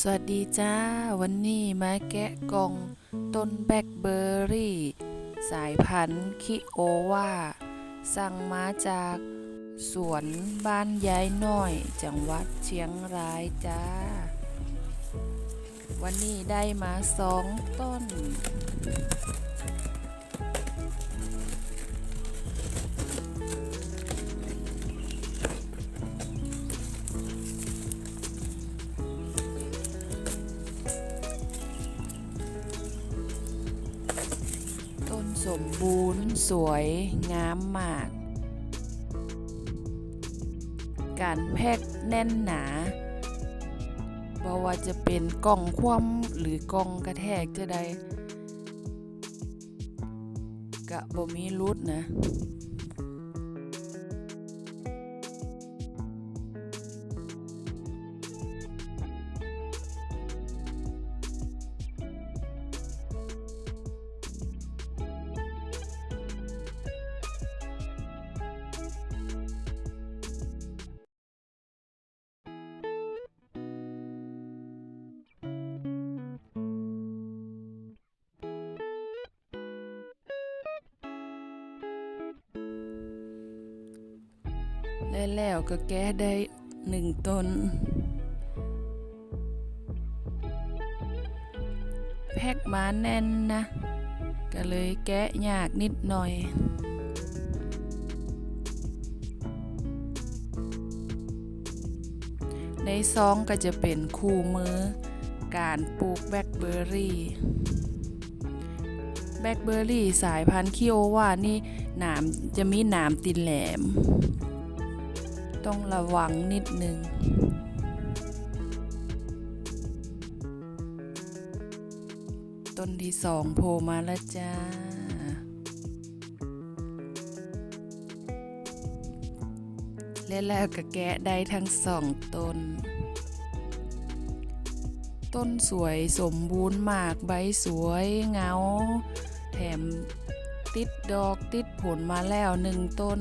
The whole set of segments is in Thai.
สวัสดีจ้า วันนี้มาแกะกล่องต้นแบล็คเบอร์รี่ สายพันธุ์คิโอวาสั่งมาจากสวนบ้านยายน้อย จังหวัดเชียงรายจ้า วันนี้ได้มาสองต้น สมบูรณ์ สวยงามมาก การแพ็กแน่นหนาบ่ว่าจะเป็นกล่องคว่ำหรือกล่องกระแทกจะได้กะบ่มีรุดนะ และแล้วก็แก้ได้หนึ่งตนแพ็กมาแน่นนะ ก็เลยแกะยากนิดหน่อยในซองก็จะเป็นคู่มือ การปลูกแบล็คเบอร์รี่ แบล็คเบอร์รี่สายพันธุ์คิโอวานี่หนามจะมีหนามตินแหลม ต้องระวังนิดนึงต้นที่สองโผล่มาแล้วจ้า และแล้วก็แกะได้ทั้งสองต้น ต้นสวยสมบูรณ์มากใบสวยเงา แถมติดดอกติดผลมาแล้วหนึ่งต้น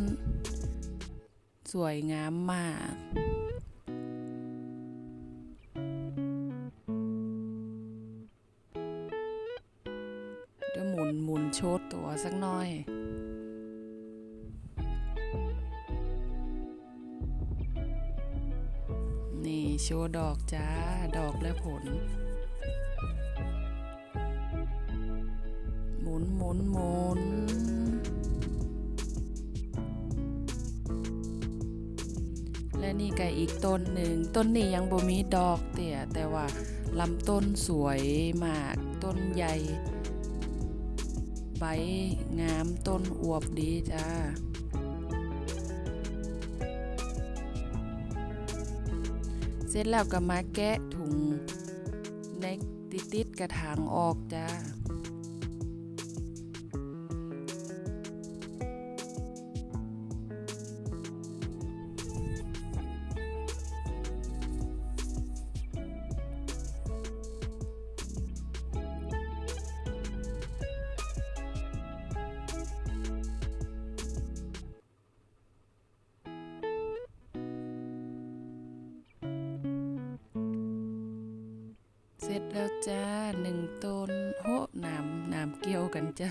สวยงามมากเดี๋ยวหมุนหมุนโชดตัวสักหน่อยนี่โชว์ดอกจ้า ดอกและผล หมุนหมุนหมุน และนี่ก็อีกต้นหนึ่งต้นนี้ยังบ่มีดอกเตี่ยแต่ว่าลำต้นสวยมาก ต้นใหญ่ ใบงามต้นอวบดีจ้าเสร็จแล้วก็มาแกะถุงในติดติดๆกระถางออกจ้า เสร็จแล้วจ้าหนึ่งต้นโหน้ำน้ำเกี่ยวกันจ้า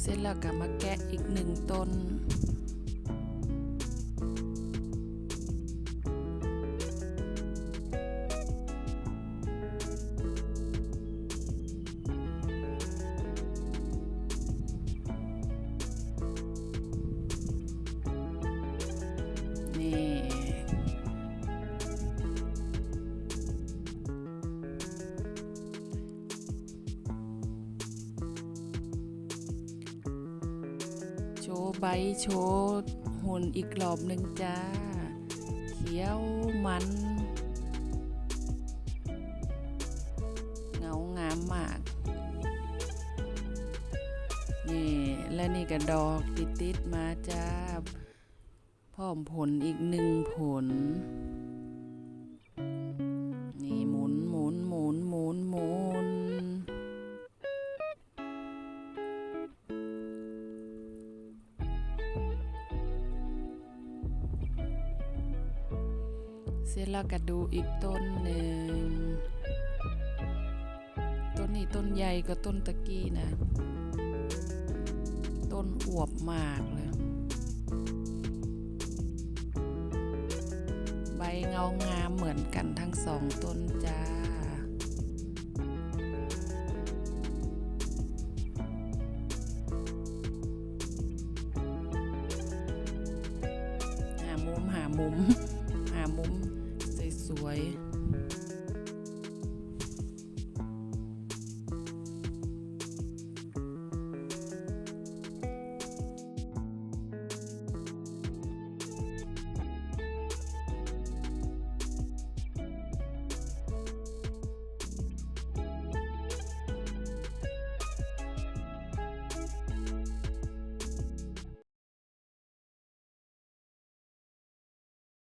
เสร็จแล้วก็มาแกะอีกหนึ่งต้น โชว์ใบโชว์หุ่นอีกรอบหนึ่งจ้า เขียวมัน เงางามมาก นี่และนี่ก็ดอกติดๆมาจ้าพร้อมผลอีกหนึ่งผล ร็จแล้วก็ดูอีกต้นหนึ่ง ต้นนี้ต้นใหญ่กว่าต้นตะกี้นะ ต้นอวบมากเลย ใบเงางามเหมือนกันทั้งสองต้นจ้าหามุมหามุมหามุม สวยๆ